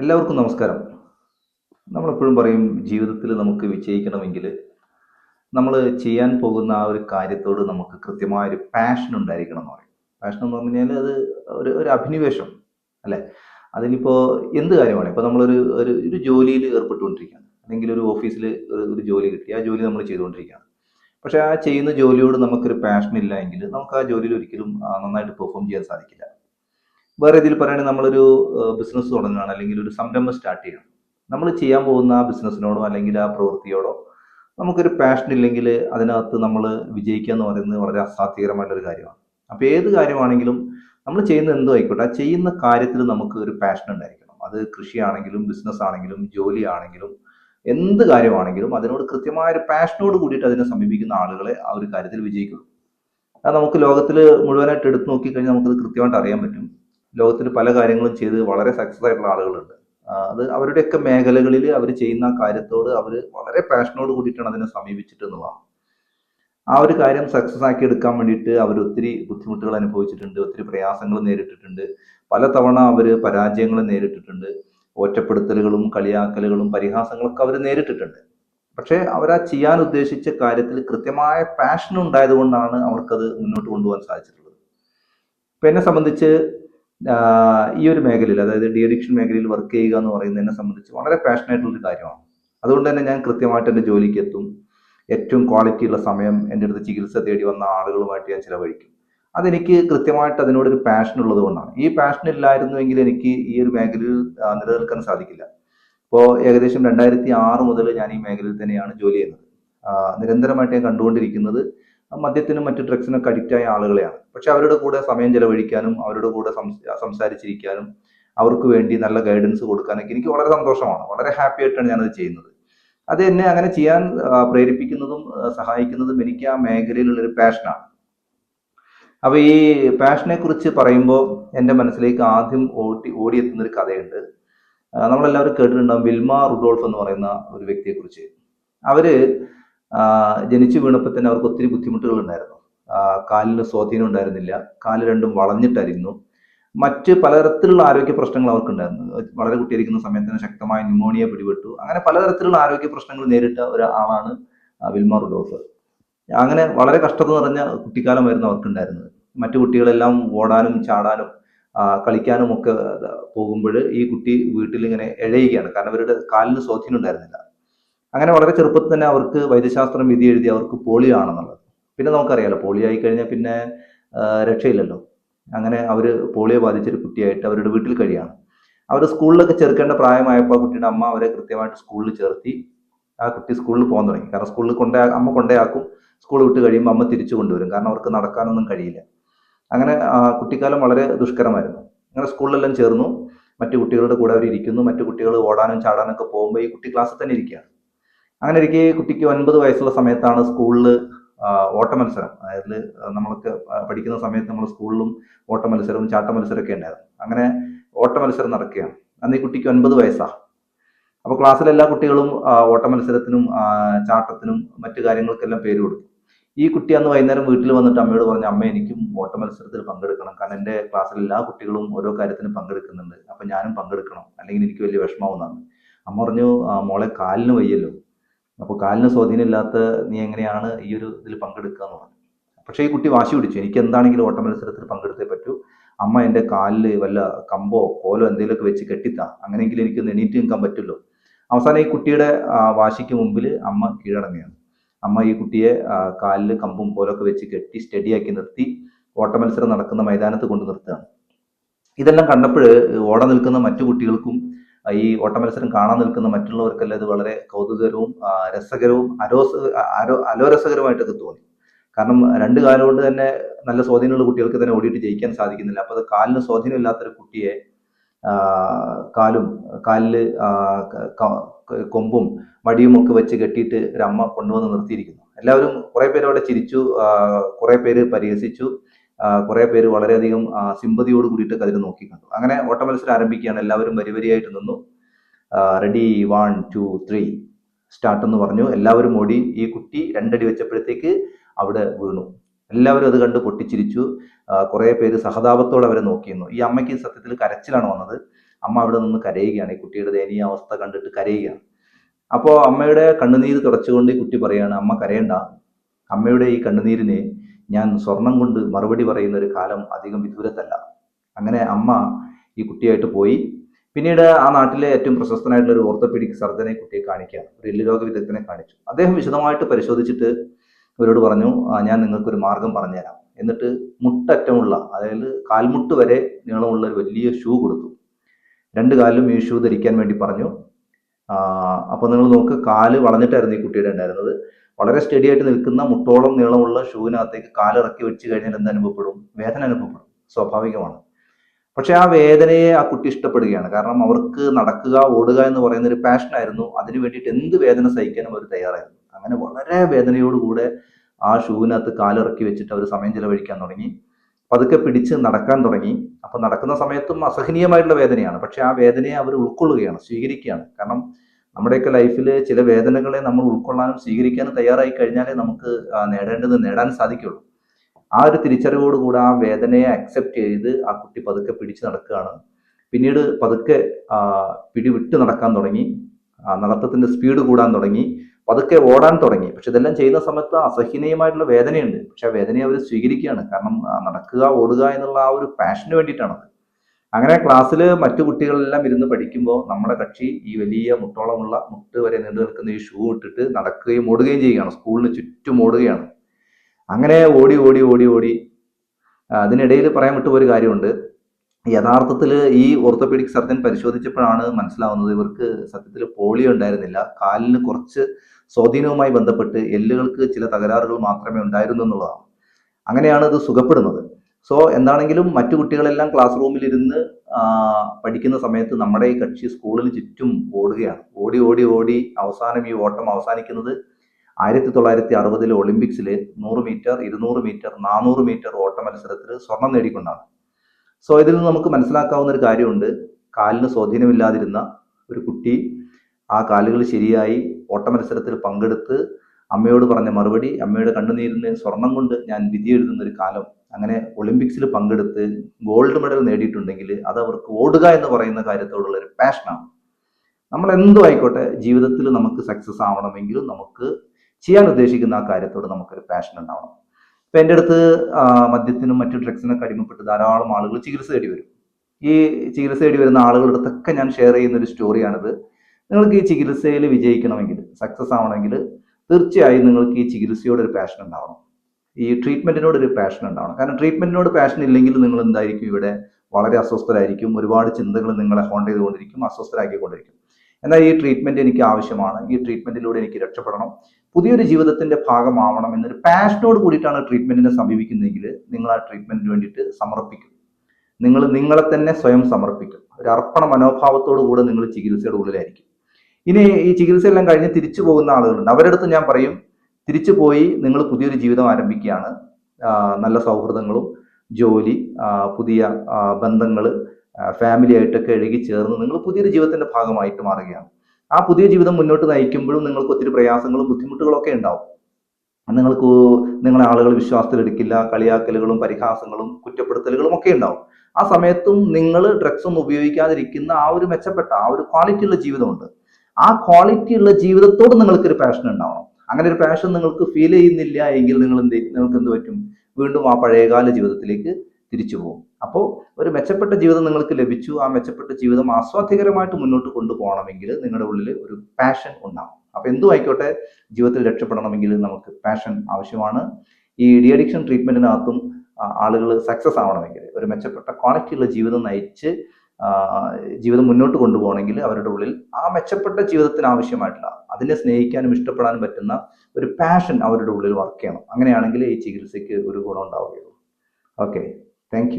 എല്ലാവർക്കും നമസ്കാരം. നമ്മളെപ്പോഴും പറയും ജീവിതത്തിൽ നമുക്ക് വിജയിക്കണമെങ്കിൽ നമ്മൾ ചെയ്യാൻ പോകുന്ന ആ ഒരു കാര്യത്തോട് നമുക്ക് കൃത്യമായ ഒരു പാഷൻ ഉണ്ടായിരിക്കണം എന്ന് പറയും. പാഷൻ എന്ന് പറഞ്ഞു കഴിഞ്ഞാൽ അത് ഒരു ഒരു അഭിനിവേശം അല്ലേ? അതിലിപ്പോൾ എന്ത് കാര്യമാണ്? ഇപ്പോൾ നമ്മളൊരു ഒരു ഒരു ജോലിയിൽ ഏർപ്പെട്ടുകൊണ്ടിരിക്കുകയാണ്. അല്ലെങ്കിൽ ഒരു ഓഫീസിൽ ഒരു ജോലി കിട്ടി ആ ജോലി നമ്മൾ ചെയ്തുകൊണ്ടിരിക്കുകയാണ്. പക്ഷേ ആ ചെയ്യുന്ന ജോലിയോട് നമുക്കൊരു പാഷൻ ഇല്ല എങ്കിൽ നമുക്ക് ആ ജോലിയിൽ ഒരിക്കലും നന്നായിട്ട് പെർഫോം ചെയ്യാൻ സാധിക്കില്ല. വേറെ ഇതിൽ പറയുകയാണെങ്കിൽ നമ്മളൊരു ബിസിനസ് തുടങ്ങുകയാണ് അല്ലെങ്കിൽ ഒരു സംരംഭം സ്റ്റാർട്ട് ചെയ്യണം. നമ്മൾ ചെയ്യാൻ പോകുന്ന ആ ബിസിനസ്സിനോടോ അല്ലെങ്കിൽ ആ പ്രവൃത്തിയോടോ നമുക്കൊരു പാഷൻ ഇല്ലെങ്കിൽ അതിനകത്ത് നമ്മൾ വിജയിക്കുക എന്ന് പറയുന്നത് വളരെ അസാധ്യകരമായിട്ടൊരു കാര്യമാണ്. അപ്പോൾ ഏത് കാര്യമാണെങ്കിലും നമ്മൾ ചെയ്യുന്ന എന്തോ ആയിക്കോട്ടെ ആ ചെയ്യുന്ന കാര്യത്തിൽ നമുക്ക് ഒരു പാഷൻ ഉണ്ടായിരിക്കണം. അത് കൃഷിയാണെങ്കിലും ബിസിനസ് ആണെങ്കിലും ജോലി ആണെങ്കിലും എന്ത് കാര്യമാണെങ്കിലും അതിനോട് കൃത്യമായ ഒരു പാഷനോട് കൂടിയിട്ട് അതിനെ സമീപിക്കുന്ന ആളുകളെ ആ ഒരു കാര്യത്തിൽ വിജയിക്കുള്ളൂ. അത് നമുക്ക് ലോകത്തിൽ മുഴുവനായിട്ട് എടുത്തു നോക്കിക്കഴിഞ്ഞാൽ നമുക്കത് കൃത്യമായിട്ട് അറിയാൻ പറ്റും. ലോകത്തിൽ പല കാര്യങ്ങളും ചെയ്ത് വളരെ സക്സസ് ആയിട്ടുള്ള ആളുകളുണ്ട്. അത് അവരുടെയൊക്കെ മേഖലകളിൽ അവർ ചെയ്യുന്ന കാര്യത്തോട് അവർ വളരെ പാഷനോട് കൂടിയിട്ടാണ് അതിനെ സമീപിച്ചിട്ട് എന്നുള്ളതാണ്. ആ ഒരു കാര്യം സക്സസ് ആക്കി എടുക്കാൻ വേണ്ടിയിട്ട് അവർ ഒത്തിരി ബുദ്ധിമുട്ടുകൾ അനുഭവിച്ചിട്ടുണ്ട് ഒത്തിരി പ്രയാസങ്ങൾ നേരിട്ടിട്ടുണ്ട്. പല തവണ അവർ പരാജയങ്ങൾ നേരിട്ടിട്ടുണ്ട്. ഒറ്റപ്പെടുത്തലുകളും കളിയാക്കലുകളും പരിഹാസങ്ങളൊക്കെ അവർ നേരിട്ടിട്ടുണ്ട്. പക്ഷേ ആ ചെയ്യാൻ ഉദ്ദേശിച്ച കാര്യത്തിൽ കൃത്യമായ പാഷൻ ഉണ്ടായതുകൊണ്ടാണ് അവർക്കത് മുന്നോട്ട് കൊണ്ടുപോകാൻ സാധിച്ചിട്ടുള്ളത്. ഇപ്പം എന്നെ സംബന്ധിച്ച് ഈ ഒരു മേഖലയിൽ അതായത് ഡി അഡിക്ഷൻ മേഖലയിൽ വർക്ക് ചെയ്യുക എന്ന് പറയുന്നതിനെ സംബന്ധിച്ച് വളരെ പാഷനായിട്ടുള്ള ഒരു കാര്യമാണ്. അതുകൊണ്ട് തന്നെ ഞാൻ കൃത്യമായിട്ട് എന്റെ ജോലിക്ക് എത്തും. ഏറ്റവും ക്വാളിറ്റി ഉള്ള സമയം എന്റെ അടുത്ത് ചികിത്സ തേടി വന്ന ആളുകളുമായിട്ട് ഞാൻ ചിലവഴിക്കും. അതെനിക്ക് കൃത്യമായിട്ട് അതിനോടൊരു പാഷൻ ഉള്ളത് കൊണ്ടാണ്. ഈ പാഷൻ ഇല്ലായിരുന്നുവെങ്കിൽ എനിക്ക് ഈ ഒരു മേഖലയിൽ നിലനിൽക്കാൻ സാധിക്കില്ല. ഇപ്പോൾ ഏകദേശം രണ്ടായിരത്തി ആറ് മുതൽ ഞാൻ ഈ മേഖലയിൽ തന്നെയാണ് ജോലി ചെയ്യുന്നത്. നിരന്തരമായിട്ട് ഞാൻ കണ്ടുകൊണ്ടിരിക്കുന്നത് മദ്യത്തിനും മറ്റു ഡ്രഗ്സിനൊക്കെ അഡിക്റ്റ് ആയ ആളുകളെയാണ്. പക്ഷെ അവരുടെ കൂടെ സമയം ചെലവഴിക്കാനും അവരുടെ കൂടെ സംസ- സംസാരിച്ചിരിക്കാനും അവർക്ക് വേണ്ടി നല്ല ഗൈഡൻസ് കൊടുക്കാനൊക്കെ എനിക്ക് വളരെ സന്തോഷമാണ്. വളരെ ഹാപ്പി ആയിട്ടാണ് ഞാനത് ചെയ്യുന്നത്. അത് എന്നെ അങ്ങനെ ചെയ്യാൻ പ്രേരിപ്പിക്കുന്നതും സഹായിക്കുന്നതും എനിക്ക് ആ മേഖലയിലുള്ള ഒരു പാഷനാണ് അപ്പൊ ഈ പാഷനെ കുറിച്ച് പറയുമ്പോൾ എന്റെ മനസ്സിലേക്ക് ആദ്യം ഓടി ഓടിയെത്തുന്ന ഒരു കഥയുണ്ട്. നമ്മളെല്ലാവരും കേട്ടിട്ടുണ്ടാവും വിൽമ റുഡോൾഫ് എന്ന് പറയുന്ന ഒരു വ്യക്തിയെ കുറിച്ച് അവർ ജനിച്ചു വീണപ്പോൾ തന്നെ അവർക്ക് ഒത്തിരി ബുദ്ധിമുട്ടുകൾ ഉണ്ടായിരുന്നു കാലിന് സ്വാധീനം ഉണ്ടായിരുന്നില്ല. കാൽ രണ്ടും വളഞ്ഞിട്ടായിരുന്നു. മറ്റ് പലതരത്തിലുള്ള ആരോഗ്യ പ്രശ്നങ്ങൾ അവർക്കുണ്ടായിരുന്നു. വളരെ കുട്ടിയായിരിക്കുന്ന സമയത്ത് തന്നെ ശക്തമായ ന്യൂമോണിയ പിടിപെട്ടു. അങ്ങനെ പലതരത്തിലുള്ള ആരോഗ്യ പ്രശ്നങ്ങൾ നേരിട്ട ഒരാളാണ് ആ, വിൽമ റുഡോൾഫ് അങ്ങനെ വളരെ കഷ്ടത നിറഞ്ഞ കുട്ടിക്കാലമായിരുന്നു അവർക്കുണ്ടായിരുന്നത്. മറ്റു കുട്ടികളെല്ലാം ഓടാനും ചാടാനും കളിക്കാനും ഒക്കെ പോകുമ്പോൾ ഈ കുട്ടി വീട്ടിൽ ഇങ്ങനെ ഇഴയുകയാണ്. കാരണം അവരുടെ കാലിന് സ്വാധീനം ഉണ്ടായിരുന്നില്ല. അങ്ങനെ വളരെ ചെറുപ്പത്തിൽ തന്നെ അവർക്ക് വൈദ്യശാസ്ത്രം വിധി എഴുതി അവർക്ക് പോളിയോ ആണെന്നുള്ളത്. പിന്നെ നമുക്കറിയാലോ പോളിയോ ആയി കഴിഞ്ഞാൽ പിന്നെ രക്ഷയില്ലല്ലോ. അങ്ങനെ അവർ പോളിയോ ബാധിച്ചൊരു കുട്ടിയായിട്ട് അവരുടെ വീട്ടിൽ കഴിയാണ്. അവർ സ്കൂളിലൊക്കെ ചേർക്കേണ്ട പ്രായമായപ്പോൾ കുട്ടിയുടെ അമ്മ അവരെ കൃത്യമായിട്ട് സ്കൂളിൽ ചേർത്തി ആ കുട്ടി സ്കൂളിൽ പോകാൻ തുടങ്ങി. കാരണം സ്കൂളിൽ കൊണ്ടേ അമ്മ കൊണ്ടേയാക്കും സ്കൂൾ വിട്ട് കഴിയുമ്പോൾ അമ്മ തിരിച്ചു കൊണ്ടുവരും. കാരണം അവർക്ക് നടക്കാനൊന്നും കഴിയില്ല. അങ്ങനെ കുട്ടിക്കാലം വളരെ ദുഷ്കരമായിരുന്നു. അങ്ങനെ സ്കൂളിലെല്ലാം ചേർന്നു. മറ്റു കുട്ടികളുടെ കൂടെ അവർ ഇരിക്കുന്നു മറ്റു കുട്ടികൾ ഓടാനും ചാടാനൊക്കെ പോകുമ്പോൾ ഈ കുട്ടി ക്ലാസ്സിൽ തന്നെ ഇരിക്കുകയാണ്. അങ്ങനെ ഇരിക്കെ കുട്ടിക്ക് ഒൻപത് വയസ്സുള്ള സമയത്താണ് സ്കൂളിൽ ഓട്ടമത്സരം. അതായത് നമ്മൾക്ക് പഠിക്കുന്ന സമയത്ത് നമ്മൾ സ്കൂളിലും ഓട്ടമത്സരവും ചാട്ട ഉണ്ടായിരുന്നു. അങ്ങനെ ഓട്ടമത്സരം നടക്കുകയാണ്. അന്ന് ഈ കുട്ടിക്ക് ഒൻപത് വയസ്സാണ് അപ്പോൾ ക്ലാസ്സിലെ എല്ലാ കുട്ടികളും ഓട്ടമത്സരത്തിനും ഓട്ട മത്സരത്തിനും ചാട്ടത്തിനും മറ്റു കാര്യങ്ങൾക്കെല്ലാം പേര് കൊടുത്തു. ഈ കുട്ടി അന്ന് വൈകുന്നേരം വീട്ടിൽ വന്നിട്ട് അമ്മയോട് പറഞ്ഞു അമ്മ എനിക്കും ഓട്ടമത്സരത്തിൽ പങ്കെടുക്കണം. കാരണം എന്റെ ക്ലാസ്സിലെ എല്ലാ കുട്ടികളും ഓരോ കാര്യത്തിനും പങ്കെടുക്കുന്നുണ്ട്. അപ്പം ഞാനും പങ്കെടുക്കണം. അല്ലെങ്കിൽ എനിക്ക് വലിയ വിഷമാവുന്നതാണ് അമ്മ പറഞ്ഞു മോളെ കാലിന് വയ്യല്ലോ. അപ്പോൾ കാലിന് സ്വാധീനമില്ലാത്ത നീ എങ്ങനെയാണ് ഈ ഒരു ഇതിൽ പങ്കെടുക്കുക എന്ന് പറഞ്ഞു. പക്ഷേ ഈ കുട്ടി വാശി പിടിച്ചു. എനിക്ക് എന്താണെങ്കിലും ഓട്ട മത്സരത്തിൽ പങ്കെടുത്തേ പറ്റൂ. അമ്മ എന്റെ കാലിൽ വല്ല കമ്പോ കോലോ എന്തെങ്കിലുമൊക്കെ വെച്ച് കെട്ടിത്താ. അങ്ങനെയെങ്കിലും എനിക്ക് എണീറ്റ് നിൽക്കാൻ പറ്റുമല്ലോ. അവസാനം ഈ കുട്ടിയുടെ വാശിക്ക് മുമ്പിൽ അമ്മ കീഴടങ്ങുകയാണ്. അമ്മ ഈ കുട്ടിയെ കാലിൽ കമ്പും കോലൊക്കെ വെച്ച് കെട്ടി സ്റ്റഡിയാക്കി നിർത്തി ഓട്ട മത്സരം നടക്കുന്ന മൈതാനത്ത് കൊണ്ട് നിർത്തുകയാണ്. ഇതെല്ലാം കണ്ടപ്പോൾ ഓട നിൽക്കുന്ന മറ്റു കുട്ടികൾക്കും ഈ ഓട്ടമത്സരം കാണാൻ നിൽക്കുന്ന മറ്റുള്ളവർക്കെല്ലാം ഇത് വളരെ കൗതുകരവും രസകരവും അരോസ അരോ അലോരസകരമായിട്ടൊക്കെ തോന്നി. കാരണം രണ്ട് കാലം കൊണ്ട് തന്നെ നല്ല സ്വാധീനമുള്ള കുട്ടികൾക്ക് തന്നെ ഓടിയിട്ട് ജയിക്കാൻ സാധിക്കുന്നില്ല. അപ്പോൾ അത് കാലിന് സ്വാധീനമില്ലാത്തൊരു കുട്ടിയെ കാലും കാലിൽ കൊമ്പും മടിയും ഒക്കെ വെച്ച് കെട്ടിയിട്ട് ഒരമ്മ കൊണ്ടുവന്ന് നിർത്തിയിരിക്കുന്നു. എല്ലാവരും കുറെ പേര് അവിടെ ചിരിച്ചു കുറെ പേര് പരിഹസിച്ചു. കുറെ പേര് വളരെയധികം സിമ്പതിയോട് കൂടിയിട്ട് നോക്കി നോക്കിക്കണ്ടു അങ്ങനെ ഓട്ടമത്സരം ആരംഭിക്കുകയാണ്. എല്ലാവരും വരി വരിയായിട്ട് നിന്നു ready one two three start എന്ന് പറഞ്ഞു. എല്ലാവരും ഓടി. ഈ കുട്ടി രണ്ടടി വെച്ചപ്പോഴത്തേക്ക് അവിടെ വീണു. എല്ലാവരും അത് കണ്ട് പൊട്ടിച്ചിരിച്ചു. കുറെ പേര് സഹതാപത്തോടെ അവരെ നോക്കിയിരുന്നു. ഈ അമ്മയ്ക്ക് സത്യത്തിൽ കരച്ചിലാണ് വന്നത്. അമ്മ അവിടെ നിന്ന് കരയുകയാണ്. ഈ കുട്ടിയുടെ ദയനീയ അവസ്ഥ കണ്ടിട്ട് കരയുകയാണ്. അപ്പോൾ അമ്മയുടെ കണ്ണുനീര് തുടച്ചുകൊണ്ട് ഈ കുട്ടി പറയാണ് അമ്മ കരയണ്ട. അമ്മയുടെ ഈ കണ്ണുനീരിന് ഞാൻ സ്വർണം കൊണ്ട് മറുപടി പറയുന്ന ഒരു കാലം അധികം വിദൂരത്തല്ല. അങ്ങനെ അമ്മ ഈ കുട്ടിയായിട്ട് പോയി. പിന്നീട് ആ നാട്ടിലെ ഏറ്റവും പ്രശസ്തനായിട്ടുള്ള ഒരു ഓർത്തോപീഡിക് സർജനെ കുട്ടിയെ കാണിക്കുക ഒരു എല്ലുരോഗ വിദഗ്ധനെ കാണിച്ചു. അദ്ദേഹം വിശദമായിട്ട് പരിശോധിച്ചിട്ട് അവരോട് പറഞ്ഞു "ആ, ഞാൻ നിങ്ങൾക്കൊരു മാർഗം പറഞ്ഞുതരാം. എന്നിട്ട് മുട്ടറ്റമുള്ള അതായത് കാൽമുട്ട് വരെ നീളമുള്ള ഒരു വലിയ ഷൂ കൊടുത്തു. രണ്ട് കാലിലും ഈ ഷൂ ധരിക്കാൻ വേണ്ടി പറഞ്ഞു. അപ്പോൾ നിങ്ങൾ നോക്ക് കാൽ വളഞ്ഞിട്ടായിരുന്നു ഈ കുട്ടിയുടെ ഉണ്ടായിരുന്നത്. വളരെ സ്റ്റഡി ആയിട്ട് നിൽക്കുന്ന മുട്ടോളം നീളമുള്ള ഷൂവിനകത്തേക്ക് കാലിറക്കി വെച്ച് കഴിഞ്ഞാൽ എന്ത് അനുഭവപ്പെടും? വേദന അനുഭവപ്പെടും. സ്വാഭാവികമാണ്. പക്ഷെ ആ വേദനയെ ആ കുട്ടി ഇഷ്ടപ്പെടുകയാണ്. കാരണം അവർക്ക് നടക്കുക ഓടുക എന്ന് പറയുന്ന ഒരു പാഷനായിരുന്നു അതിനു വേണ്ടിയിട്ട് എന്ത് വേദന സഹിക്കാനും അവർ തയ്യാറായിരുന്നു. അങ്ങനെ വളരെ വേദനയോടുകൂടെ ആ ഷൂവിനകത്ത് കാലിറക്കി വെച്ചിട്ട് അവർ സമയം ചിലവഴിക്കാൻ തുടങ്ങി. പതുക്കെ പിടിച്ച് നടക്കാൻ തുടങ്ങി. അപ്പൊ നടക്കുന്ന സമയത്തും അസഹനീയമായിട്ടുള്ള വേദനയാണ്. പക്ഷെ ആ വേദനയെ അവർ ഉൾക്കൊള്ളുകയാണ് സ്വീകരിക്കുകയാണ്. കാരണം നമ്മുടെയൊക്കെ ലൈഫിൽ ചില വേദനകളെ നമ്മൾ ഉൾക്കൊള്ളാനും സ്വീകരിക്കാനും തയ്യാറായി കഴിഞ്ഞാലേ നമുക്ക് നേടേണ്ടത് നേടാൻ സാധിക്കുള്ളൂ. ആ ഒരു തിരിച്ചറിവോടുകൂടെ ആ വേദനയെ അക്സെപ്റ്റ് ചെയ്ത് ആ കുട്ടി പതുക്കെ പിടിച്ചു നടക്കുകയാണ്. പിന്നീട് പതുക്കെ പിടിവിട്ട് പിടി വിട്ട് നടക്കാൻ തുടങ്ങി. നടത്തത്തിന്റെ സ്പീഡ് കൂടാൻ തുടങ്ങി. പതുക്കെ ഓടാൻ തുടങ്ങി. പക്ഷെ ഇതെല്ലാം ചെയ്യുന്ന സമയത്ത് അസഹനീയമായിട്ടുള്ള വേദനയുണ്ട്. പക്ഷെ ആ വേദനയെ അവർ സ്വീകരിക്കുകയാണ്. കാരണം നടക്കുക ഓടുക എന്നുള്ള ആ ഒരു പാഷന് വേണ്ടിയിട്ടാണത്. അങ്ങനെ ക്ലാസ്സിൽ മറ്റു കുട്ടികളെല്ലാം ഇരുന്ന് പഠിക്കുമ്പോൾ നമ്മുടെ കക്ഷി ഈ വലിയ മുട്ടോളമുള്ള മുട്ട് വരെ നീണ്ടു നിൽക്കുന്ന ഈ ഷൂ ഇട്ടിട്ട് നടക്കുകയും ഓടുകയും ചെയ്യുകയാണ്. സ്കൂളിന് ചുറ്റും ഓടുകയാണ്. അങ്ങനെ ഓടി ഓടി ഓടി ഓടി. അതിനിടയിൽ പറയാൻ വിട്ടുപോയൊരു കാര്യമുണ്ട്. യഥാർത്ഥത്തിൽ ഈ ഓർത്തോപീഡിക് സർജൻ പരിശോധിച്ചപ്പോഴാണ് മനസ്സിലാവുന്നത് ഇവർക്ക് സത്യത്തിൽ പോളിയോ ഉണ്ടായിരുന്നില്ല. കാലിന് കുറച്ച് സ്വാധീനവുമായി ബന്ധപ്പെട്ട് എല്ലുകൾക്ക് ചില തകരാറുകൾ മാത്രമേ ഉണ്ടായിരുന്നു എന്നുള്ളതാണ്. അങ്ങനെയാണ് ഇത് സുഖപ്പെടുന്നത്. സോ എന്താണെങ്കിലും മറ്റു കുട്ടികളെല്ലാം ക്ലാസ് റൂമിൽ ഇരുന്ന് പഠിക്കുന്ന സമയത്ത് നമ്മുടെ ഈ കക്ഷി സ്കൂളിന് ചുറ്റും ഓടുകയാണ്. ഓടി ഓടി ഓടി അവസാനം ഈ ഓട്ടം അവസാനിക്കുന്നത് ആയിരത്തി തൊള്ളായിരത്തി അറുപതിലെ ഒളിമ്പിക്സിൽ നൂറ് മീറ്റർ ഇരുന്നൂറ് മീറ്റർ നാനൂറ് മീറ്റർ ഓട്ട മത്സരത്തിൽ സ്വർണം നേടിക്കൊണ്ടാണ്. സോ ഇതിൽ നിന്ന് നമുക്ക് മനസ്സിലാക്കാവുന്ന ഒരു കാര്യമുണ്ട്. കാലിന് സ്വാധീനമില്ലാതിരുന്ന ഒരു കുട്ടി ആ കാലുകൾ ശരിയായി ഓട്ട മത്സരത്തിൽ പങ്കെടുത്ത് അമ്മയോട് പറഞ്ഞ മറുപടി അമ്മയുടെ കണ്ണുനീരിന് സ്വർണം കൊണ്ട് ഞാൻ വിധി എഴുതുന്ന ഒരു കാലം. അങ്ങനെ ഒളിമ്പിക്സിൽ പങ്കെടുത്ത് ഗോൾഡ് മെഡൽ നേടിയിട്ടുണ്ടെങ്കിൽ അത് അവർക്ക് ഓടുക എന്ന് പറയുന്ന കാര്യത്തോടുള്ള ഒരു പാഷനാണ് നമ്മൾ എന്തോ ആയിക്കോട്ടെ ജീവിതത്തിൽ നമുക്ക് സക്സസ് ആവണമെങ്കിലും നമുക്ക് ചെയ്യാൻ ഉദ്ദേശിക്കുന്ന ആ കാര്യത്തോട് നമുക്കൊരു പാഷൻ ഉണ്ടാവണം. ഇപ്പൊ എന്റെ അടുത്ത് മദ്യത്തിനും മറ്റു ഡ്രഗ്സിനൊക്കെ അടിമപ്പെട്ട് ധാരാളം ആളുകൾ ചികിത്സ തേടി വരും. ഈ ചികിത്സ തേടി വരുന്ന ആളുകളുടെ അടുത്തൊക്കെ ഞാൻ ഷെയർ ചെയ്യുന്ന ഒരു സ്റ്റോറിയാണിത് നിങ്ങൾക്ക് ഈ ചികിത്സയിൽ വിജയിക്കണമെങ്കിൽ സക്സസ് ആവണമെങ്കിൽ തീർച്ചയായും നിങ്ങൾക്ക് ഈ ചികിത്സയോട് ഒരു പാഷൻ ഉണ്ടാവണം. ഈ ട്രീറ്റ്മെന്റിനോട് ഒരു പാഷൻ ഉണ്ടാവണം. കാരണം ട്രീറ്റ്മെന്റിനോട് പാഷൻ ഇല്ലെങ്കിൽ നിങ്ങൾ എന്തായിരിക്കും ഇവിടെ? വളരെ അസ്വസ്ഥരായിരിക്കും. ഒരുപാട് ചിന്തകൾ നിങ്ങളെ ഹോണ്ട് ചെയ്തുകൊണ്ടിരിക്കും അസ്വസ്ഥരാക്കിക്കൊണ്ടിരിക്കും. എന്നാൽ ഈ ട്രീറ്റ്മെന്റ് എനിക്ക് ആവശ്യമാണ്. ഈ ട്രീറ്റ്മെന്റിലൂടെ എനിക്ക് രക്ഷപ്പെടണം. പുതിയൊരു ജീവിതത്തിന്റെ ഭാഗമാവണം എന്നൊരു പാഷനോട് കൂടിയിട്ടാണ് ട്രീറ്റ്മെന്റിനെ സമീപിക്കുന്നതെങ്കിൽ നിങ്ങൾ ആ ട്രീറ്റ്മെന്റിന് വേണ്ടിയിട്ട് സമർപ്പിക്കും. നിങ്ങൾ നിങ്ങളെ തന്നെ സ്വയം സമർപ്പിക്കും. ഒരു അർപ്പണ മനോഭാവത്തോടു കൂടെ നിങ്ങൾ ചികിത്സയുടെ ഉള്ളിലായിരിക്കും. ഇനി ഈ ചികിത്സയെല്ലാം കഴിഞ്ഞ് തിരിച്ചു പോകുന്ന ആളുകളുണ്ട്. അവരുടെ അടുത്ത് ഞാൻ പറയും തിരിച്ചു പോയി നിങ്ങൾ പുതിയൊരു ജീവിതം ആരംഭിക്കുകയാണ്. നല്ല സൗഹൃദങ്ങളും ജോലി പുതിയ ബന്ധങ്ങൾ ഫാമിലി ആയിട്ടൊക്കെ എഴുകി ചേർന്ന് നിങ്ങൾ പുതിയൊരു ജീവിതത്തിന്റെ ഭാഗമായിട്ട് മാറുകയാണ്. ആ പുതിയ ജീവിതം മുന്നോട്ട് നയിക്കുമ്പോഴും നിങ്ങൾക്ക് ഒത്തിരി പ്രയാസങ്ങളും ബുദ്ധിമുട്ടുകളൊക്കെ ഉണ്ടാവും. നിങ്ങൾക്ക് നിങ്ങളെ ആളുകൾ വിശ്വാസത്തിലെടുക്കില്ല കളിയാക്കലുകളും പരിഹാസങ്ങളും കുറ്റപ്പെടുത്തലുകളും ഒക്കെ ഉണ്ടാവും. ആ സമയത്തും നിങ്ങൾ ഡ്രഗ്സ് ഒന്നും ഉപയോഗിക്കാതിരിക്കുന്ന ആ ഒരു മെച്ചപ്പെട്ട ആ ഒരു ക്വാളിറ്റി ഉള്ള ജീവിതമുണ്ട്. ആ ക്വാളിറ്റി ഉള്ള ജീവിതത്തോട് നിങ്ങൾക്ക് ഒരു പാഷൻ ഉണ്ടാവണം. അങ്ങനെ ഒരു പാഷൻ നിങ്ങൾക്ക് ഫീൽ ചെയ്യുന്നില്ല എങ്കിൽ നിങ്ങൾ എന്ത്? നിങ്ങൾക്ക് എന്ത് പറ്റും? വീണ്ടും ആ പഴയകാല ജീവിതത്തിലേക്ക് തിരിച്ചു പോകും. അപ്പോൾ ഒരു മെച്ചപ്പെട്ട ജീവിതം നിങ്ങൾക്ക് ലഭിച്ചു. ആ മെച്ചപ്പെട്ട ജീവിതം ആസ്വാദ്യകരമായിട്ട് മുന്നോട്ട് കൊണ്ടുപോകണമെങ്കിൽ നിങ്ങളുടെ ഉള്ളിൽ ഒരു പാഷൻ ഉണ്ടാവും അപ്പോൾ എന്തും ആയിക്കോട്ടെ ജീവിതത്തിൽ രക്ഷപ്പെടണമെങ്കിൽ നമുക്ക് പാഷൻ ആവശ്യമാണ്. ഈ ഡി അഡിക്ഷൻ ട്രീറ്റ്മെന്റിനകത്തും ആളുകൾ സക്സസ് ആവണമെങ്കിൽ ഒരു മെച്ചപ്പെട്ട ക്വാളിറ്റിയുള്ള ജീവിതം നയിച്ച് ജീവിതം മുന്നോട്ട് കൊണ്ടുപോകണമെങ്കിൽ അവരുടെ ഉള്ളിൽ ആ മെച്ചപ്പെട്ട ജീവിതത്തിന് ആവശ്യമായിട്ടുള്ള അതിനെ സ്നേഹിക്കാനും ഇഷ്ടപ്പെടാനും പറ്റുന്ന ഒരു പാഷൻ അവരുടെ ഉള്ളിൽ വർക്ക് ചെയ്യണം. അങ്ങനെയാണെങ്കിൽ ഈ ചികിത്സയ്ക്ക് ഒരു ഗുണം ഉണ്ടാവുകയുള്ളൂ. Okay thank